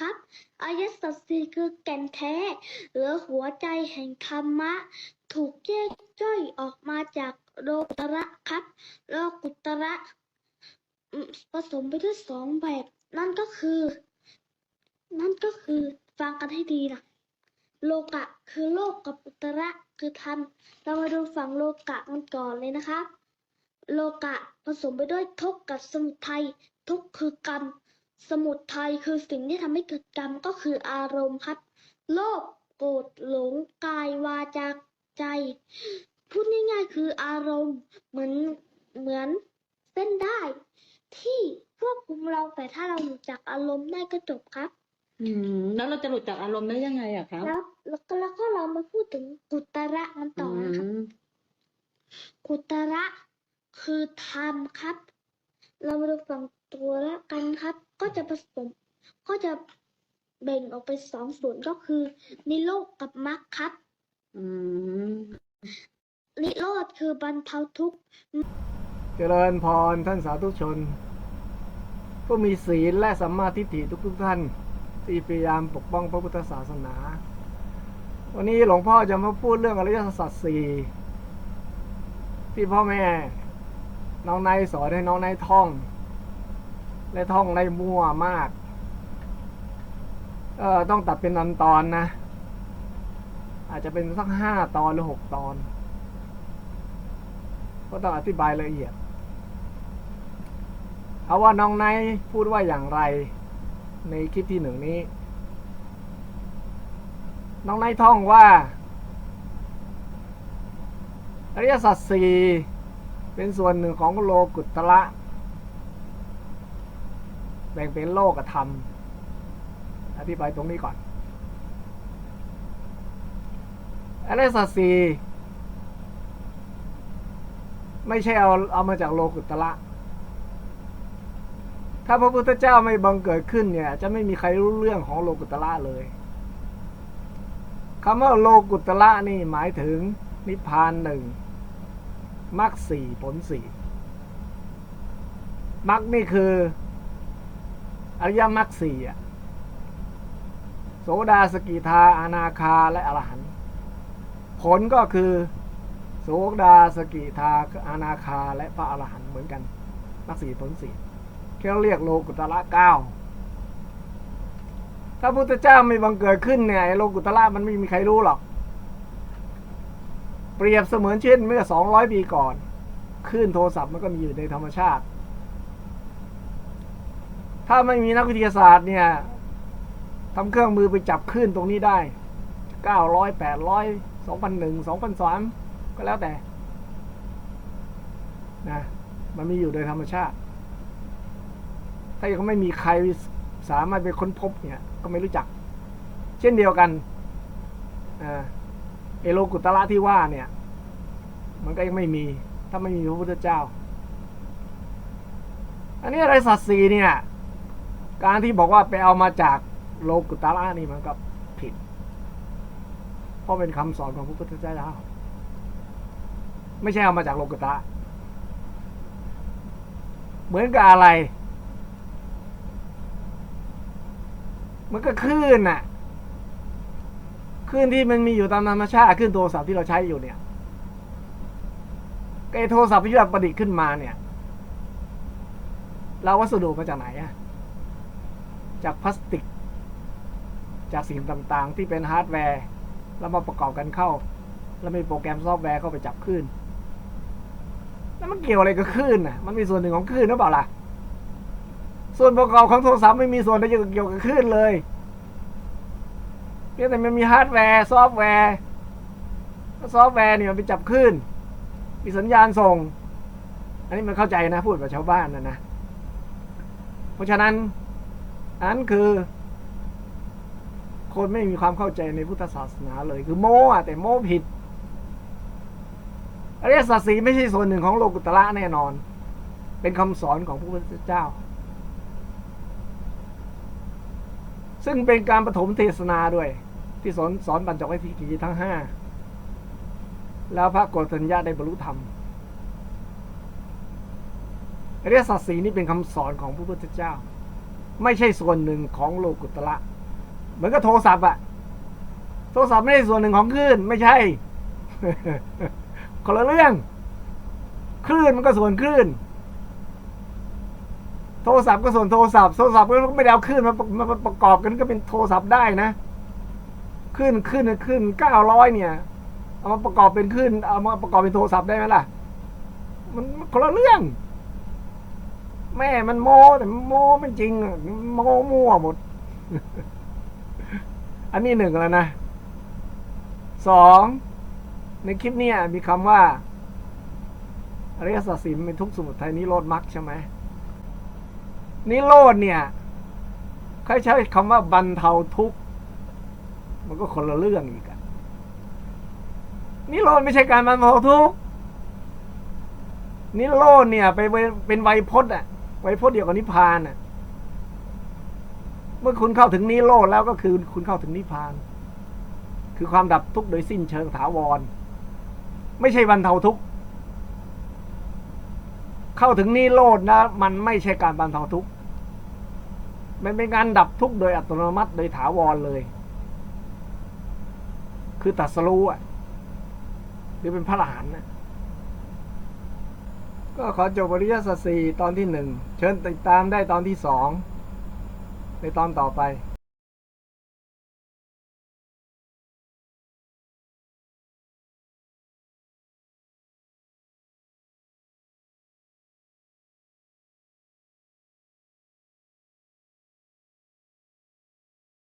ครับ อริยสัจสี่คือแก่นแท้ หรือหัวใจแห่งธรรมะ ถูกแยกย่อยออกมาจากโลกุตระครับ โลกุตระผสมไปด้วยสองแบบ นั่นก็คือ นั่นก็คือฟังกันให้ดีนะโลกะคือโลกกับอุตระคือธรรม เรามาดูฝั่งโลกะกันก่อนเลยนะครับ โลกะผสมไปด้วยทุกข์กับสมุทัยทุกข์คือกรรม สมุทัยคือสิ่งที่ทำให้เกิดกรรมก็คืออารมณ์ครับ โลภโกรธหลงกายวาจาใจ พูดง่ายๆคืออารมณ์เหมือนเหมือนเส้นได้ ที่ควบคุมเราแต่ถ้าเราหลุดจากอารมณ์ได้ก็จบครับ อืม แล้วเราจะหลุดจากอารมณ์ได้ยังไงอะครับแล้วแล้วก็แล้วก็เรามาพูดถึงกุตระกันต่อนะครับมกุตระคือธรรมครับ เรามาดูฝั่งตัวละกันครับ ก็จะผสม ก็จะแบ่งออกเป็นสองส่วนก็คือนิโรธกับมรรคครับ อืมนิโรธคือบรรเทาทุกข์เจริญพรท่านสาธุชน ผู้มีศีลและสัมมาทิฏฐิทุกๆท่าน ที่พยายามปกป้องพระพุทธศาสนา วันนี้หลวงพ่อจะมาพูดเรื่องอริยสัจสี่ที่พ่อแม่ น้องนายสอนให้น้องนายท่อง และท่องได้มั่วมาก เออต้องตัดเป็นตอนตอนๆนะ อาจจะเป็นสักห้าตอนหรือหกตอน ก็ต้องอธิบายละเอียด เอาว่าน้องนท์พูดว่าอย่างไรในคลิปที่หนึ่งนี้ น้องนท์ท่องว่าอริยสัจสี่ เป็นส่วนหนึ่งของโลกุตระแบ่งเป็นโลกธรรมอธิบายตรงนี้ก่อนอริสัจสี่ไม่ใช่เอาเอามาจากโลกุตระถ้าพระพุทธเจ้าไม่บังเกิดขึ้นเนี่ย จะไม่มีใครรู้เรื่องของโลกุตระเลยคำว่าโลกุตระนี่หมายถึงนิพพานหนึ่ง มรรคสี่ผลสี่มรรคนี่คือ อริยมรรคสี่อะโสดาสกิทาอนาคาและอรหันต์ผลก็คือ โสดาสกิทาอนาคาและพระอรหันต์เหมือนกันมรรคสี่ผลสี่เขาเรียกโลกุตระเก้าถ้าพุทธเจ้าไม่บังเกิดขึ้นเนี่ยโลกุตระมันไม่มีใครรู้หรอก เปรียบเสมือนเช่นเมื่อสองร้อยปีก่อนคลื่นโทรศัพท์มันก็มีอยู่ในธรรมชาติ ถ้าไม่มีนักวิทยาศาสตร์เนี่ยทำเครื่องมือไปจับคลื่นตรงนี้ได้เก้าร้อยแปดร้อยสองพันหนึ่งสองพันสามก็แล้วแต่นะมันมีอยู่โดยธรรมชาติ ถ้ายังไม่มีใครสามารถไปค้นพบเนี่ย ก็ไม่รู้จัก เช่นเดียวกันอ่า เอโลกุตระที่ว่าเนี่ย มันก็ยังไม่มี ถ้าไม่มีพระพุทธเจ้า อันนี้อะไรสัตว์สีเนี่ย การที่บอกว่าไปเอามาจากโลกุตระนี่มันก็ผิด เพราะเป็นคำสอนของพระพุทธเจ้า ไม่ใช่เอามาจากโลกุตระเหมือนกับอะไรมือนกับคลื่นน่ะ คลื่นที่มันมีอยู่ตามธรรมชาติคลื่นโทรศัพท์ที่เราใช้อยู่เนี่ยไอ้โทรศัพท์ที่เราประดิษฐ์ขึ้นมาเนี่ย เราวัสดุมาจากไหนอะจากพลาสติก จากสิ่งต่างๆ ที่เป็นฮาร์ดแวร์ แล้วมาประกอบกันเข้า แล้วมีโปรแกรมซอฟต์แวร์เข้าไปจับคลื่นแล้วมันเกี่ยวอะไรกับคลื่นน่ะ มันมีส่วนหนึ่งของคลื่นหรือเปล่าล่ะ ส่วนประกอบของโทรศัพท์ไม่มีส่วนใดเกี่ยวกับคลื่นเลย เพียแต่มันมีฮาร์ดแวร์ซอฟต์แวร์ซอฟต์แวร์เนี่ยมันไปจับคลื่นมีสัญญาณส่ง อันนี้มันเข้าใจนะพูดกับชาวบ้านนะนะ เพราะฉะนั้นอันนั้นคือ คนไม่มีความเข้าใจในพุทธศาสนาเลย คือโม้อะแต่โม้ผิดอริยสัจสีไม่ใช่ส่วนหนึ่งของโลกุตระแน่นอน เป็นคำสอนของพระพุทธเจ้า ซึ่งเป็นการปฐมเทศนาด้วย ที่สอนสอนปัญจวัคคีย์ทั้งห้าแล้วพระโกฏัญญาได้บรรลุธรรมอริยสัจสีนี่เป็นคำสอนของพระพุทธเจ้า ไม่ใช่ส่วนหนึ่งของโลกุตระเหมือนกับโทรศัพท์อะโทรศัพท์ไม่ใช่ส่วนหนึ่งของคลื่นไม่ใช่คนละเรื่อง คลื่นมันก็ส่วนคลื่น โทรศัพท์ก็ส่วนโทรศัพท์โทรศัพท์ก็ไม่ได้เอาคลื่นมามาประกอบกันก็เป็นโทรศัพท์ได้นะ คลื่นคลื่นคลื่นเก้าร้อยเนี่ย เอามาประกอบเป็นคลื่นเอามาประกอบเป็นโทรศัพท์ได้ไหมล่ะ มันคนละเรื่อง แม่มันโมแต่โมไม่จริงโมมั่วหมด อันนี้หนึ่งแล้วนะสองในคลิปเนี้ยมีคำว่าอริยสัจสี่เป็นทุกข์สมุทัยนิโรธมรรคใช่ไหมนิโรธเนี่ยเขาใช้คำว่าบรรเทาทุกข์ มันก็คนละเรื่องอีกอะนิโรธไม่ใช่การบรรเทาทุกข์นิโรธเนี่ย ไปเป็นไวยพจน์อะไวยพจน์เดียวกับนิพพานอะเมื่อคุณเข้าถึงนิโรธแล้วก็คือคุณเข้าถึงนิพพาน คือความดับทุกข์โดยสิ้นเชิงถาวร ไม่ใช่บรรเทาทุกข์เข้าถึงนิโรธนะ มันไม่ใช่การบรรเทาทุกข์มันเป็นการดับทุกข์โดยอัตโนมัติโดยถาวรเลย คือตัดสรู้อะหรือเป็นพระหลานนะก็ขอจบบริยสัจสีตอนที่หนึ่งเชิญติดตามได้ตอนที่สองในตอนต่อไป